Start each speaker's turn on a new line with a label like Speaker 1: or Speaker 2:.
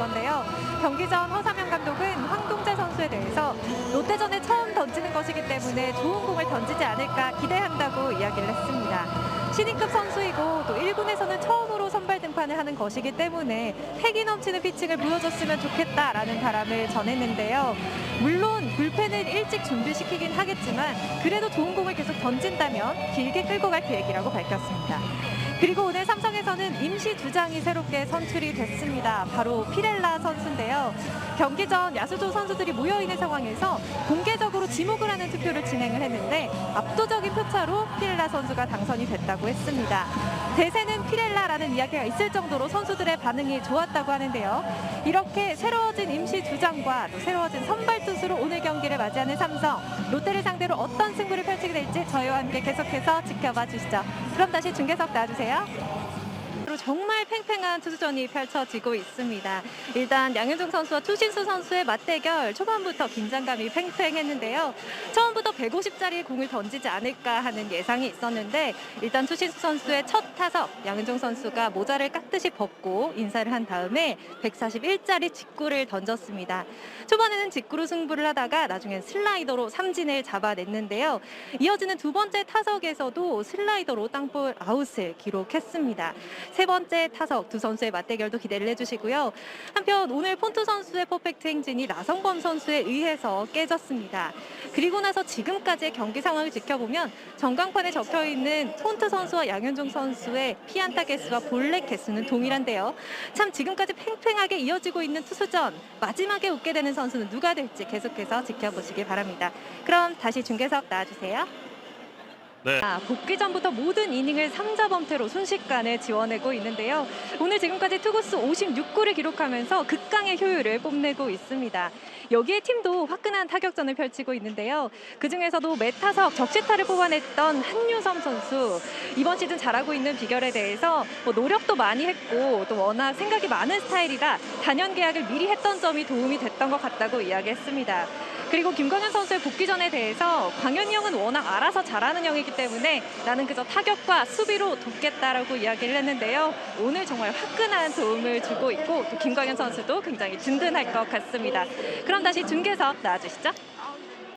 Speaker 1: 건데요. 경기 전 허삼영 감독은 황동재 선수에 대해서 롯데전에 처음 던지는 것이기 때문에 좋은 공을 던지지 않을까 기대한다고 이야기를 했습니다. 신인급 선수이고 또 1군에서는 처음으로 선발 등판을 하는 것이기 때문에 패기 넘치는 피칭을 보여줬으면 좋겠다라는 바람을 전했는데요. 물론 불펜을 일찍 준비시키긴 하겠지만 그래도 좋은 공을 계속 던진다면 길게 끌고 갈 계획이라고 밝혔습니다. 그리고 오늘 삼성에서는 임시 주장이 새롭게 선출이 됐습니다. 바로 피렐라 선수인데요. 경기 전 야수조 선수들이 모여있는 상황에서 공개적으로 지목을 하는 투표를 진행을 했는데 압도적인 표차로 피렐라 선수가 당선이 됐다고 했습니다. 대세는 피렐라라는 이야기가 있을 정도로 선수들의 반응이 좋았다고 하는데요. 이렇게 새로워진 임시 주장과 또 새로워진 선발 투수로 오늘 경기를 맞이하는 삼성 롯데를 상대로 어떤 승부를 펼치게 될지 저희와 함께 계속해서 지켜봐 주시죠. 그럼 다시 중계석 나와주세요. 정말 팽팽한 투수전이 펼쳐지고 있습니다. 일단 양현종 선수와 추신수 선수의 맞대결 초반부터 긴장감이 팽팽했는데요. 처음부터 150짜리 공을 던지지 않을까 하는 예상이 있었는데 일단 추신수 선수의 첫 타석 양현종 선수가 모자를 깍듯이 벗고 인사를 한 다음에 141짜리 직구를 던졌습니다. 초반에는 직구로 승부를 하다가 나중엔 슬라이더로 삼진을 잡아냈는데요. 이어지는 두 번째 타석에서도 슬라이더로 땅볼 아웃을 기록했습니다. 세 번째 타석 두 선수의 맞대결도 기대를 해주시고요. 한편 오늘 폰트 선수의 퍼펙트 행진이 나성범 선수에 의해서 깨졌습니다. 그리고 나서 지금까지의 경기 상황을 지켜보면 전광판에 적혀 있는 폰트 선수와 양현종 선수의 피안타 개수와 볼넷 개수는 동일한데요. 참 지금까지 팽팽하게 이어지고 있는 투수전 마지막에 웃게 되는 선수는 누가 될지 계속해서 지켜보시기 바랍니다. 그럼 다시 중계석 나와주세요.
Speaker 2: 네.
Speaker 1: 아, 복귀 전부터 모든 이닝을 3자 범퇴로 순식간에 지원하고 있는데요. 오늘 지금까지 투구수 56구를 기록하면서 극강의 효율을 뽐내고 있습니다. 여기에 팀도 화끈한 타격전을 펼치고 있는데요. 그중에서도 메타석 적시타를 뽑아냈던 한유섬 선수 이번 시즌 잘하고 있는 비결에 대해서 뭐 노력도 많이 했고 또 워낙 생각이 많은 스타일이라 단연 계약을 미리 했던 점이 도움이 됐던 것 같다고 이야기했습니다. 그리고 김광현 선수의 복귀 전에 대해서 광현이 형은 워낙 알아서 잘하는 형이기 때문에 나는 그저 타격과 수비로 돕겠다라고 이야기를 했는데요. 오늘 정말 화끈한 도움을 주고 있고 또 김광현 선수도 굉장히 든든할 것 같습니다. 그럼 다시 중계석 나와주시죠.